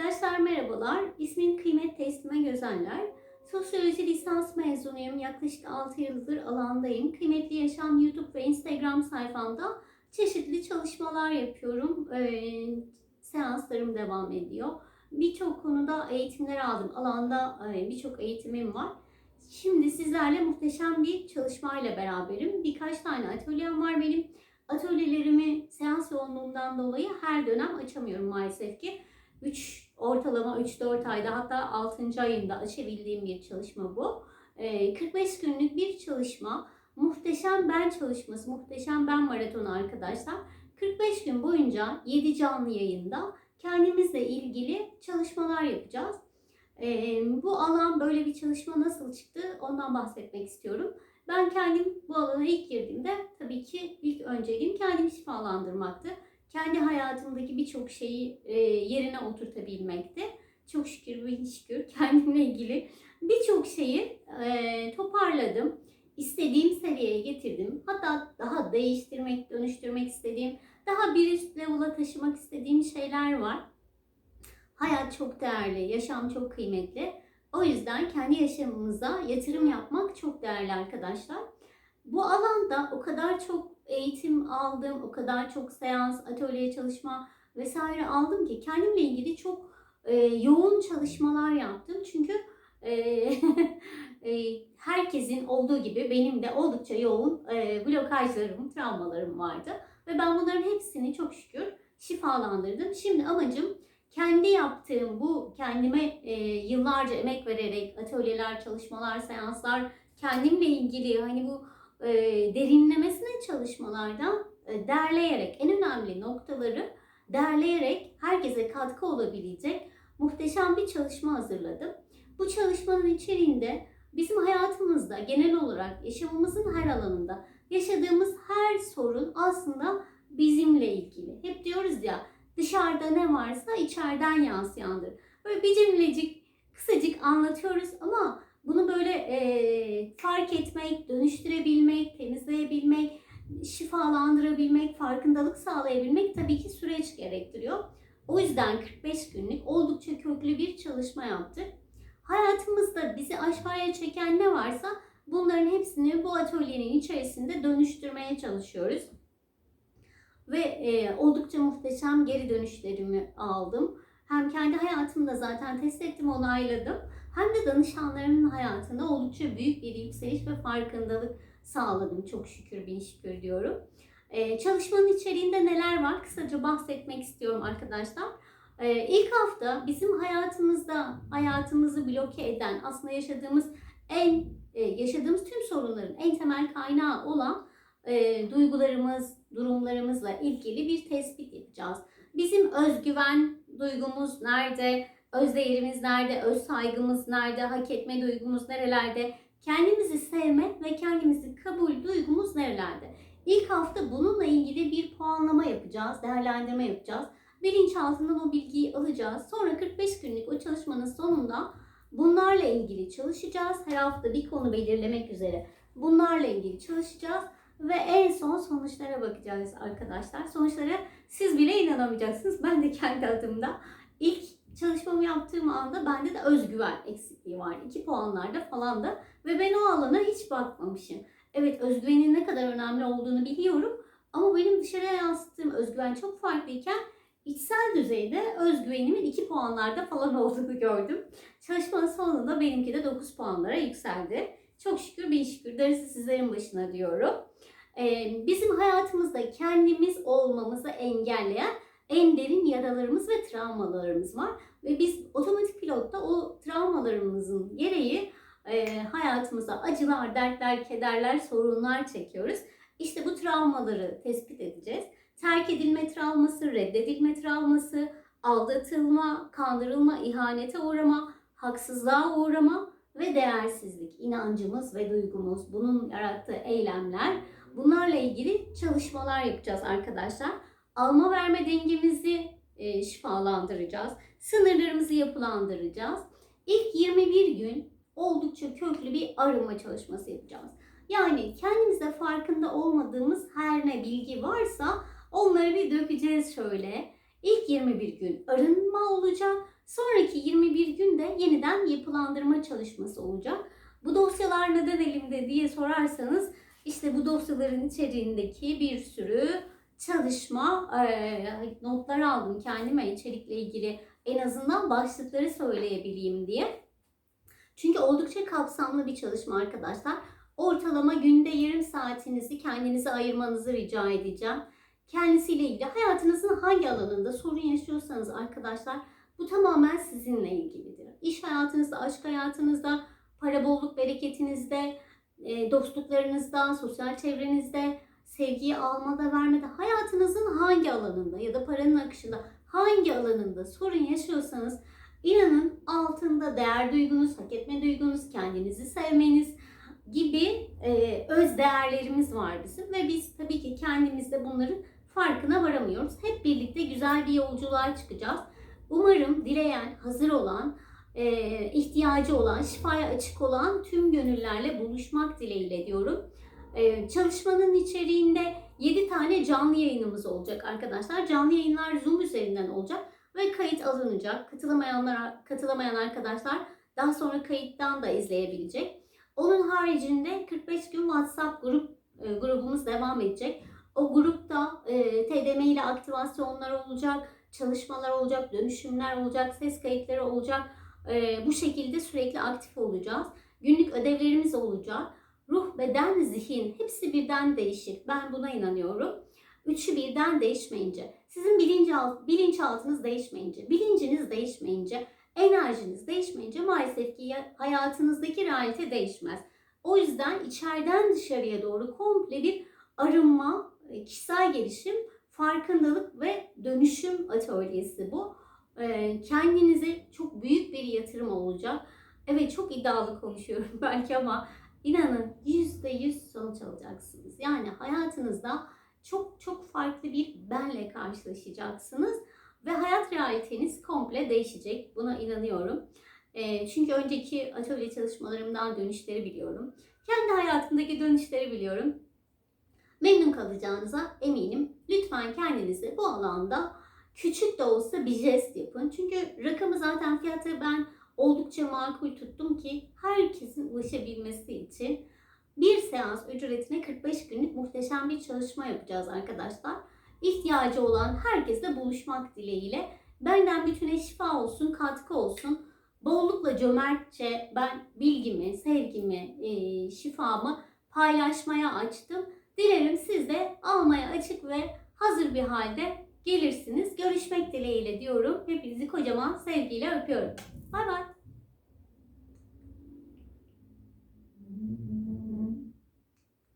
Arkadaşlar merhabalar. İsmim Kıymet Teslime Gözeller. Sosyoloji lisans mezunuyum. Yaklaşık 6 yıldır alandayım. Kıymetli Yaşam YouTube ve Instagram sayfamda çeşitli çalışmalar yapıyorum. Ee, seanslarım devam ediyor. Birçok konuda eğitimler aldım. Alanda e, birçok eğitimim var. Şimdi sizlerle muhteşem bir çalışmayla beraberim. Birkaç tane atölyem var benim. Atölyelerimi seans yoğunluğundan dolayı her dönem açamıyorum maalesef ki. 3 ortalama 3-4 ayda hatta 6. ayında açabildiğim bir çalışma bu. Ee, 45 günlük bir çalışma. Muhteşem Ben çalışması, Muhteşem Ben maratonu arkadaşlar. 45 gün boyunca 7 canlı yayında kendimizle ilgili çalışmalar yapacağız. Ee, bu alan böyle bir çalışma nasıl çıktı ondan bahsetmek istiyorum. Ben kendim bu alana ilk girdiğimde tabii ki ilk önceliğim kendimi şifalandırmaktı kendi hayatımdaki birçok şeyi e, yerine oturtabilmekte. Çok şükür bin şükür kendimle ilgili birçok şeyi e, toparladım. İstediğim seviyeye getirdim. Hatta daha değiştirmek, dönüştürmek istediğim, daha bir üst level'a taşımak istediğim şeyler var. Hayat çok değerli, yaşam çok kıymetli. O yüzden kendi yaşamımıza yatırım yapmak çok değerli arkadaşlar. Bu alanda o kadar çok eğitim aldım, o kadar çok seans, atölye çalışma vesaire aldım ki kendimle ilgili çok e, yoğun çalışmalar yaptım. Çünkü e, e, herkesin olduğu gibi benim de oldukça yoğun e, blokajlarım, travmalarım vardı. Ve ben bunların hepsini çok şükür şifalandırdım. Şimdi amacım kendi yaptığım bu kendime e, yıllarca emek vererek atölyeler, çalışmalar, seanslar, kendimle ilgili hani bu e, derinlemesine çalışmalardan e, derleyerek en önemli noktaları derleyerek herkese katkı olabilecek muhteşem bir çalışma hazırladım. Bu çalışmanın içeriğinde bizim hayatımızda genel olarak yaşamımızın her alanında yaşadığımız her sorun aslında bizimle ilgili. Hep diyoruz ya dışarıda ne varsa içeriden yansıyandır. Böyle bir cümlecik kısacık anlatıyoruz ama bunu böyle e, fark etmek, dönüştürebilmek, temizleyebilmek, şifalandırabilmek, farkındalık sağlayabilmek tabii ki süreç gerektiriyor. O yüzden 45 günlük oldukça köklü bir çalışma yaptık. Hayatımızda bizi aşağıya çeken ne varsa bunların hepsini bu atölyenin içerisinde dönüştürmeye çalışıyoruz. Ve e, oldukça muhteşem geri dönüşlerimi aldım. Hem kendi hayatımda zaten test ettim, onayladım hem de danışanlarımın hayatında oldukça büyük bir yükseliş ve farkındalık sağladım. Çok şükür, bin şükür diyorum. Ee, çalışmanın içeriğinde neler var? Kısaca bahsetmek istiyorum arkadaşlar. Ee, ilk hafta bizim hayatımızda hayatımızı bloke eden, aslında yaşadığımız en e, yaşadığımız tüm sorunların en temel kaynağı olan e, duygularımız, durumlarımızla ilgili bir tespit yapacağız. Bizim özgüven duygumuz nerede? Öz değerimiz nerede? Öz saygımız nerede? Hak etme duygumuz nerelerde? Kendimizi sevme ve kendimizi kabul duygumuz nerelerde? İlk hafta bununla ilgili bir puanlama yapacağız, değerlendirme yapacağız. Bilinçaltından o bilgiyi alacağız. Sonra 45 günlük o çalışmanın sonunda bunlarla ilgili çalışacağız. Her hafta bir konu belirlemek üzere bunlarla ilgili çalışacağız. Ve en son sonuçlara bakacağız arkadaşlar. Sonuçlara siz bile inanamayacaksınız. Ben de kendi adımda ilk çalışmamı yaptığım anda bende de özgüven eksikliği var. 2 puanlarda falan da ve ben o alana hiç bakmamışım. Evet özgüvenin ne kadar önemli olduğunu biliyorum ama benim dışarıya yansıttığım özgüven çok farklıyken içsel düzeyde özgüvenimin 2 puanlarda falan olduğunu gördüm. Çalışmanın sonunda benimki de 9 puanlara yükseldi. Çok şükür bin şükür darısı sizlerin başına diyorum. Ee, bizim hayatımızda kendimiz olmamızı engelleyen en derin yaralarımız ve travmalarımız var. Ve biz otomatik pilotta o travmalarımızın gereği e, hayatımıza acılar, dertler, kederler, sorunlar çekiyoruz. İşte bu travmaları tespit edeceğiz. Terk edilme travması, reddedilme travması, aldatılma, kandırılma, ihanete uğrama, haksızlığa uğrama ve değersizlik, inancımız ve duygumuz, bunun yarattığı eylemler, bunlarla ilgili çalışmalar yapacağız arkadaşlar alma verme dengemizi e, şifalandıracağız. Sınırlarımızı yapılandıracağız. İlk 21 gün oldukça köklü bir arınma çalışması yapacağız. Yani kendimizde farkında olmadığımız her ne bilgi varsa onları bir dökeceğiz şöyle. İlk 21 gün arınma olacak. Sonraki 21 günde yeniden yapılandırma çalışması olacak. Bu dosyalar neden elimde diye sorarsanız işte bu dosyaların içeriğindeki bir sürü çalışma eee, notlar aldım kendime içerikle ilgili en azından başlıkları söyleyebileyim diye. Çünkü oldukça kapsamlı bir çalışma arkadaşlar. Ortalama günde yarım saatinizi kendinize ayırmanızı rica edeceğim. Kendisiyle ilgili hayatınızın hangi alanında sorun yaşıyorsanız arkadaşlar bu tamamen sizinle ilgilidir. İş hayatınızda, aşk hayatınızda, para bolluk bereketinizde, e, dostluklarınızda, sosyal çevrenizde, sevgiyi almada, vermede, hayatınızın hangi alanında ya da paranın akışında hangi alanında sorun yaşıyorsanız inanın altında değer duygunuz, hak etme duygunuz, kendinizi sevmeniz gibi e, öz değerlerimiz var bizim ve biz tabii ki kendimizde bunların farkına varamıyoruz. Hep birlikte güzel bir yolculuğa çıkacağız. Umarım dileyen, hazır olan, e, ihtiyacı olan, şifaya açık olan tüm gönüllerle buluşmak dileğiyle diyorum. E, çalışmanın içeriğinde 7 tane canlı yayınımız olacak arkadaşlar. Canlı yayınlar Zoom üzerinden olacak ve kayıt alınacak. Katılamayanlar, katılamayan arkadaşlar daha sonra kayıttan da izleyebilecek. Onun haricinde 45 gün WhatsApp grup e, grubumuz devam edecek. O grupta e, TDM ile aktivasyonlar olacak, çalışmalar olacak, dönüşümler olacak, ses kayıtları olacak. E, bu şekilde sürekli aktif olacağız. Günlük ödevlerimiz olacak. Beden, zihin hepsi birden değişir. Ben buna inanıyorum. Üçü birden değişmeyince, sizin bilinçaltı, bilinçaltınız değişmeyince, bilinciniz değişmeyince, enerjiniz değişmeyince maalesef ki ya- hayatınızdaki realite değişmez. O yüzden içeriden dışarıya doğru komple bir arınma, e, kişisel gelişim, farkındalık ve dönüşüm atölyesi bu. Ee, Kendinize çok büyük bir yatırım olacak. Evet çok iddialı konuşuyorum belki ama inanın %100 sonuç alacaksınız. Yani hayatınızda çok çok farklı bir benle karşılaşacaksınız ve hayat realiteniz komple değişecek. Buna inanıyorum. Ee, çünkü önceki atölye çalışmalarımdan dönüşleri biliyorum. Kendi hayatımdaki dönüşleri biliyorum. Memnun kalacağınıza eminim. Lütfen kendinize bu alanda küçük de olsa bir jest yapın. Çünkü rakamı zaten fiyatı ben oldukça makul tuttum ki herkesin ulaşabilmesi için bir seans ücretine 45 günlük muhteşem bir çalışma yapacağız arkadaşlar. İhtiyacı olan herkesle buluşmak dileğiyle. Benden bütüne şifa olsun, katkı olsun. Bollukla cömertçe ben bilgimi, sevgimi, e, şifamı paylaşmaya açtım. Dilerim siz de almaya açık ve hazır bir halde gelirsiniz. Görüşmek dileğiyle diyorum. Hepinizi kocaman sevgiyle öpüyorum. Bay bay.